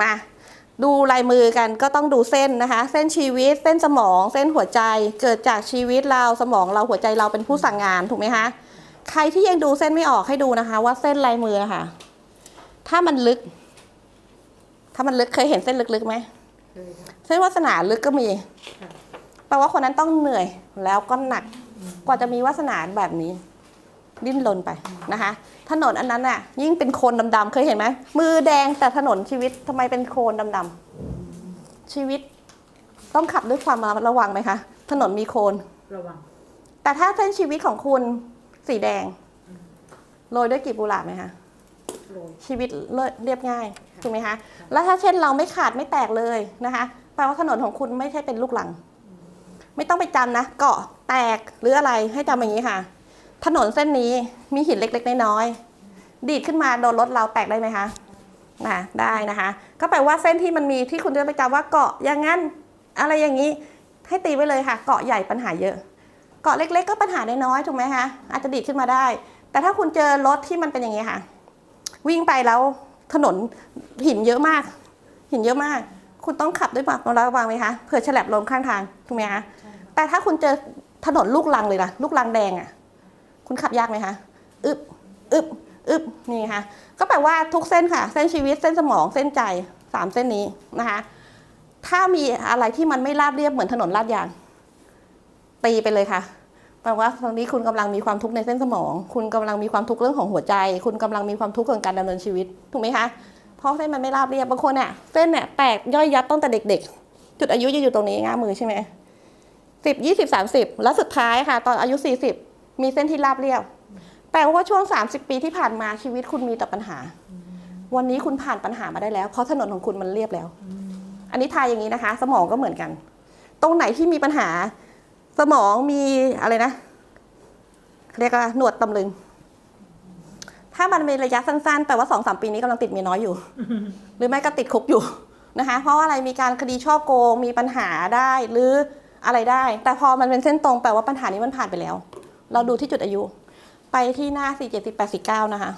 มาดูลายมือกันก็ต้องดูเส้นนะคะ เส้นชีวิตเส้นสมอง เส้นหัวใจเกิดจากชีวิตเราสมองเราหัวใจเราเป็นผู้สั่งงานถูกไหมคะใครที่ยังดูเส้นไม่ออกให้ดูนะคะ ว่าเส้นลายมือค่ะถ้ามันลึก ถ้ามันลึกเคยเห็นเส้นลึกๆไหมเคยค่ะเส้นวาสนาลึกก็มีค่ะแปลว่าคนนั้นต้องเหนื่อยแล้วก็หนักกว่าจะมีวาสนาแบบนี้ ดิ้นรนไปนะคะ ถนนอันนั้นน่ะ ยิ่งเป็นโคลนดำๆเคยเห็นไหมมือแดงแต่ถนนชีวิตทำไมเป็นโคลนดำๆชีวิต ต้องขับด้วยความระมัดระวังไหมคะ ถนนมีโคลนระวัง แต่ถ้าเส้นชีวิตของคุณสีแดงโรยด้วยกลีบกุหลาบไหมคะโรยชีวิตเลิศเรียบง่ายถูกไหมคะแล้วถ้าเช่นเราไม่ขาดไม่แตกเลยนะคะแปลว่าถนนของคุณไม่ใช่เป็นลูกหลัง ไม่ต้องไปจำนะ เกาะแตกหรืออะไรให้จำอย่างนี้ค่ะ ถนนเส้นนี้มีหินเล็กๆน้อยๆดีดขึ้นมาโดนรถเราแตกได้ไหมคะนะได้นะคะ ก็แปลว่าเส้นที่มันมีที่คุณจะไปจำว่าเกาะอย่างนั้นอะไรอย่างนี้ให้ตีไว้เลยค่ะ เกาะใหญ่ปัญหาเยอะ เกาะเล็ก ๆ ก็ปัญหาน้อยๆถูกไหมคะอาจจะดีดขึ้นมาได้ แต่ถ้าคุณเจอรถที่มันเป็นอย่างนี้ค่ะ วิ่งไปแล้วถนนหินเยอะมาก หินเยอะมาก คุณต้องขับด้วยความระวังไหมคะเผื่อฉลับลงข้างทางถูกไหมคะแต่ถ้าคุณเจอถนนลูกลังเลยล่ะ ลูกลังแดงอะ คุณขับยากไหมคะอึบอึบอึบนี่ค่ะ ก็แปลว่าทุกเส้นค่ะ เส้นชีวิตเส้นสมองเส้นใจสามเส้นนี้นะคะ ถ้ามีอะไรที่มันไม่ราบเรียบเหมือนถนนลาดยาง ตีไปเลยค่ะแปลว่าตอนนี้คุณกำลังมีความทุกข์ในเส้นสมอง คุณกำลังมีความทุกข์เรื่องของหัวใจ คุณกำลังมีความทุกข์เรื่องการดำเนินชีวิตถูกไหมคะเพราะเส้นมันไม่ราบเรียบบางคนเนี่ยเส้นเนี่ยแตกย่อยยับตั้งแต่เด็ก ๆ จุดอายุจะอยู่ตรงนี้ง่ามมือใช่ไหมสิบยี่สิบสามสิบแล้วสุดท้ายค่ะ ตอนอายุสี่สิบ มีเส้นที่ราบเรียบแปลว่าช่วงสามสิบปีที่ผ่านมาชีวิตคุณมีแต่ปัญหา วันนี้คุณผ่านปัญหามาได้แล้ว เพราะถนนของคุณมันเรียบแล้ว อันนี้ทายอย่างนี้นะคะ สมองก็เหมือนกัน ตรงไหนที่มีปัญหา สมองมีอะไรนะเรียกว่าหนวดตำลึง ถ้ามันเป็นระยะสั้นๆแปลว่าสองสามปีนี้กำลังติดเมียน้อยอยู่ หรือไม่ก็ติดคุกอยู่นะคะ เพราะว่าอะไรมีการคดีช่อโกงมีปัญหาได้หรืออะไรได้ แต่พอมันเป็นเส้นตรงแปลว่าปัญหานี้มันผ่านไปแล้ว เราดูที่จุดอายุ ไปที่หน้า 4 7 8 4 9 นะคะ